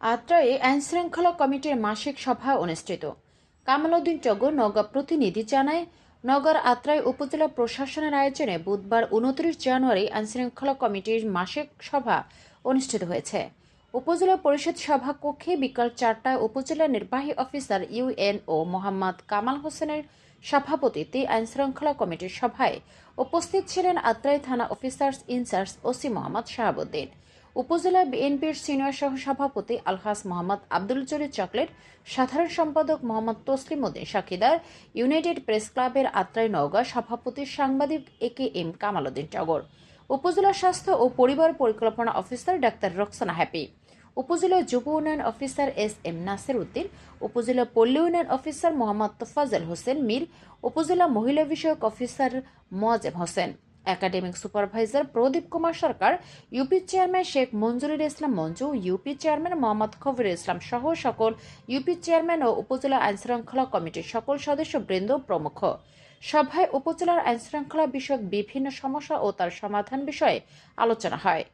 আত্রায়ে আইন শৃঙ্খলা কমিটির মাসিক সভা অনুষ্ঠিত। কামাল উদ্দিন টগর নগর প্রতিনিধি জানায়, নগর আত্রাই উপজেলা প্রশাসনের আয়োজনে বুধবার উনত্রিশ জানুয়ারি আইন শৃঙ্খলা কমিটির মাসিক সভা অনুষ্ঠিত হয়েছে। উপজেলা পরিষদ সভা কক্ষে বিকাল চারটায় উপজেলা নির্বাহী অফিসার ইউএনও মোহাম্মদ কামাল হোসেনের সভাপতিত্বে আইন শৃঙ্খলা কমিটির সভায় উপস্থিত ছিলেন আত্রাই থানা officers in charge OC Mohammad Shahabuddin. উপজেলা বিএনপির সিনিয়র সহ সভাপতি আলহাস মোহাম্মদ আব্দুল জলিল চকলেট, সাধারণ সম্পাদক মোহাম্মদ তসলিম উদ্দিন সাকিদার ইউনাইটেড প্রেস ক্লাবের আত্রাই নওগাঁ সভাপতি সাংবাদিক A K M Kamal Uddin Togor, উপজেলা স্বাস্থ্য ও পরিবার পরিকল্পনা অফিসার ডাক্তার রক্সানা হ্যাপি, উপজেলা যুব উন্নয়ন officer S M Nasir Uddin, উপজেলা পল্লী উন্নয়ন অফিসার মোহাম্মদ তোফাজল হোসেন মীর উপজেলা মহিলা বিষয়ক officer Moazzem Hossain. Academic supervisor Pradip Kumar Sarkar, UP chairman Sheikh Monjurul Islam Monju, UP chairman Mohammad Khabir Islam সহ সকল ইউপি চেয়ারম্যান ও উপজেলা আইনশৃঙ্খলা কমিটির সকল সদস্য বৃন্দ প্রমুখ। সভায় উপজেলার আইনশৃঙ্খলা বিষয়ক বিভিন্ন সমস্যা ও তার সমাধান বিষয়ে আলোচনা হয়।